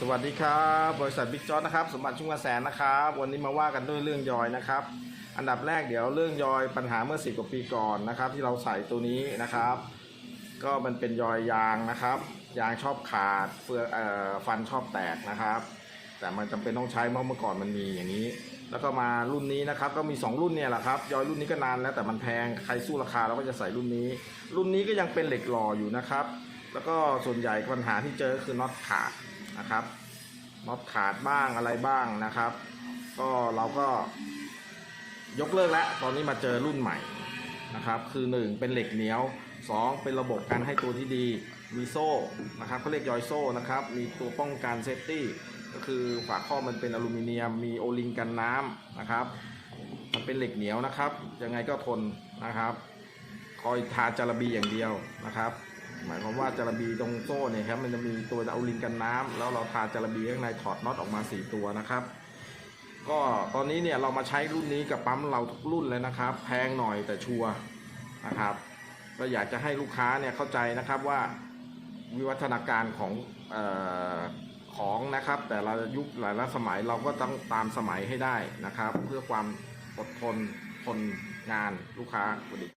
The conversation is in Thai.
สวัสดีครับ บริษัทบิ๊กจอนะครับ สมบัติชุ่มกระแสนะครับ วันนี้มาว่ากันด้วยเรื่องยอยนะครับ อันดับแรกเดี๋ยวเรื่องยอยปัญหาเมื่อสิบกว่าปีก่อนนะครับ ที่เราใส่ตัวนี้นะครับ ก็มันเป็นยอยยางนะครับ ยางชอบขาดเฟืองเอ่อฟันชอบแตกนะครับ แต่มันจำเป็นต้องใช้เพราะเมื่อก่อนมันมีอย่างนี้ แล้วก็มารุ่นนี้นะครับ ก็มี 2 รุ่นเนี่ยแหละครับ ยอยรุ่นนี้ก็นานแล้วแต่มันแพงใครสู้ราคาเราก็จะใส่รุ่นนี้ รุ่นนี้ก็ยังเป็นเหล็กหล่ออยู่นะครับ แล้วก็ส่วนใหญ่ปัญหาที่เจอคือน็อตขาด นะครับน็อตขาดบ้างอะไรบ้างนะครับ ก็เราก็ยกเลิกแล้ว ตอนนี้มาเจอรุ่นใหม่นะครับ คือ 1 เป็นเหล็กเหนียว 2 เป็นระบบการให้ตัวที่ดีมีโซ่นะครับเขาเรียกยอยโซ่นะครับ มีตัวป้องกันเซฟตี้ก็คือฝาข้อมันเป็นอลูมิเนียม มีโอลิงกันน้ำนะครับ มันเป็นเหล็กเหนียวนะครับ ยังไงก็ทนนะครับ คอยทาจาระบีอย่างเดียวนะครับ หมายความว่าจาระบีตรงโซ่เนี่ยครับมันจะมีตัวเอาลิงกันน้ำแล้วเราทาจาระบีข้างในถอดน็อตออกมา 4 ตัวนะครับ ก็ตอนนี้เนี่ยเรามาใช้รุ่นนี้กับปั๊มเราทุกรุ่นเลยนะครับ แพงหน่อยแต่ชัวร์นะครับก็อยากจะให้ลูกค้าเนี่ยเข้าใจนะครับว่าวิวัฒนาการของออของนะครับ แต่ละยุคหลายละสมัยเราก็ต้องตามสมัยให้ได้นะครับ เพื่อความอดทนทนงานลูกค้าสวัสดี